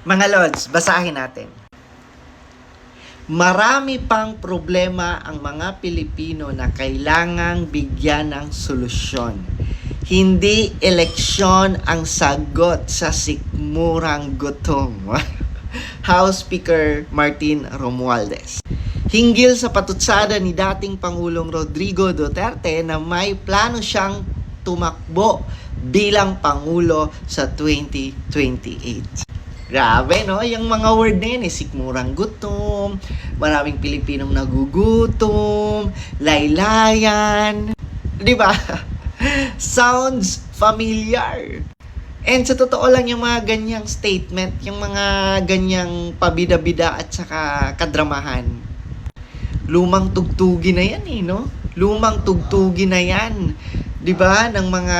Mga Lods, basahin natin. Marami pang problema ang mga Pilipino na kailangang bigyan ng solusyon. Hindi eleksyon ang sagot sa sikmurang gutom. House Speaker Martin Romualdez. Hinggil sa patutsada ni dating Pangulong Rodrigo Duterte na may plano siyang tumakbo bilang Pangulo sa 2028. Grabe, no? Yung mga word na yun, eh, sikmurang gutom, maraming Pilipinong nagugutom, laylayan, di ba? Sounds familiar. And sa totoo lang yung mga ganyang statement, yung mga ganyang pabida-bida at saka kadramahan, lumang tugtugi na yan eh, no? Lumang tugtugi na yan, di ba, ng mga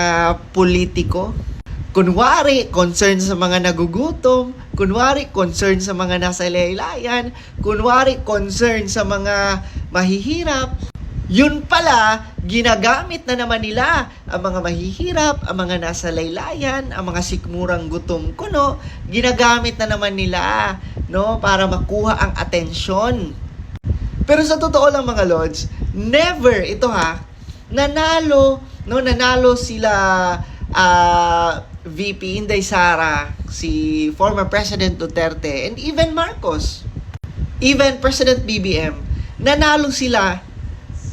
politiko. Kunwari, concern sa mga nagugutom. Kunwari, concern sa mga nasa laylayan. Kunwari, concern sa mga mahihirap. Yun pala, ginagamit na naman nila ang mga mahihirap, ang mga nasa laylayan, ang mga sikmurang gutom kuno, ginagamit na naman nila no para makuha ang atensyon. Pero sa totoo lang mga lords, never ito ha, nanalo, no, nanalo sila ah, VP Inday Sara, si former President Duterte, and even Marcos, even President BBM, nanalo sila,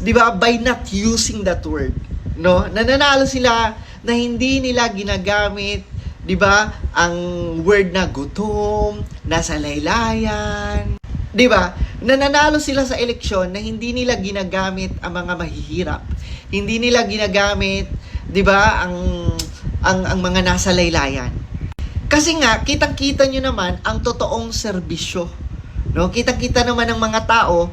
di ba, by not using that word. No? Nananalo sila na hindi nila ginagamit, di ba, ang word na gutom, nasa laylayan, di ba? Nananalo sila sa eleksyon na hindi nila ginagamit ang mga mahihirap. Hindi nila ginagamit, di ba, ang ang ang mga nasa laylayan. Kasi nga, kitang-kita nyo naman ang totoong serbisyo. No? Kitang-kita naman ng mga tao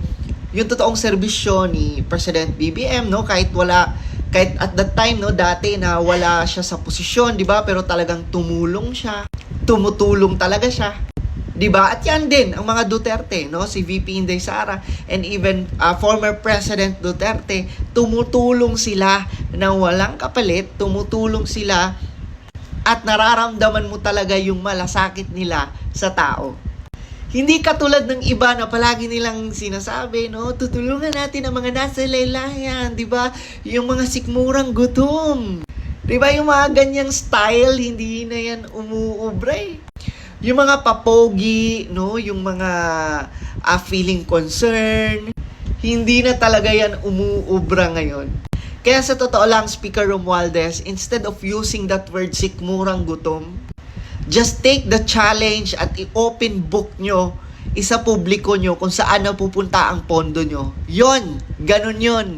yung totoong serbisyo ni President BBM, no? Kahit wala kahit at that time no dati na wala siya sa posisyon, 'di ba? Pero talagang tumulong siya. Tumutulong talaga siya. 'Di ba? At yan din ang mga Duterte, no? Si VP Inday Sara and even uh, former President Duterte, tumutulong sila na walang kapalit, tumutulong sila at nararamdaman mo talaga yung malasakit nila sa tao. Hindi katulad ng iba na palagi nilang sinasabi, no? Tutulungan natin ang mga nasa laylayan, 'di ba? Yung mga sikmurang gutom. 'Di ba yung mga ganyang style hindi na yan umuubre. Yung mga papogi, no, yung mga ah, feeling concern, hindi na talaga yan umuubra ngayon. Kaya sa totoo lang, Speaker Romualdez, instead of using that word sikmurang gutom, just take the challenge at i-open book nyo, isa publiko nyo kung saan na pupunta ang pondo nyo. Yon, ganun yon.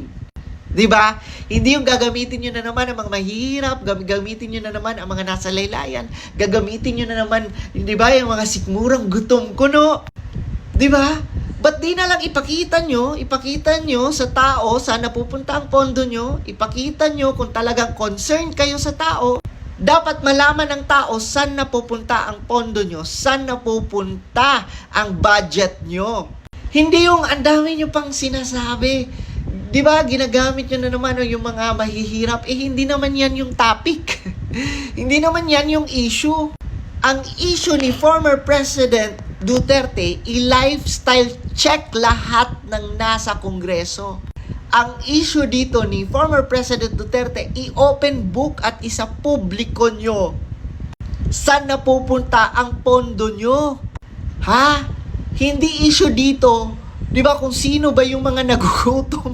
'Di ba? Hindi yung gagamitin niyo na naman ang mga mahihirap, gam- gamitin niyo na naman ang mga nasa laylayan, gagamitin niyo na naman, 'di ba, yung mga sikmurang gutom kuno. 'Di ba? Ba't di na lang ipakita nyo, ipakita nyo sa tao saan napupunta ang pondo nyo, ipakita nyo kung talagang concerned kayo sa tao, dapat malaman ng tao saan napupunta ang pondo nyo, saan napupunta ang budget nyo. Hindi yung ang nyo pang sinasabi. Di ba, ginagamit nyo na naman yung mga mahihirap. Eh, hindi naman yan yung topic. hindi naman yan yung issue. Ang issue ni former President Duterte, i-lifestyle check lahat ng nasa Kongreso. Ang issue dito ni former President Duterte, i-open book at isa publiko nyo. Saan napupunta ang pondo nyo? Ha? Hindi issue dito. Di ba kung sino ba yung mga nagugutom?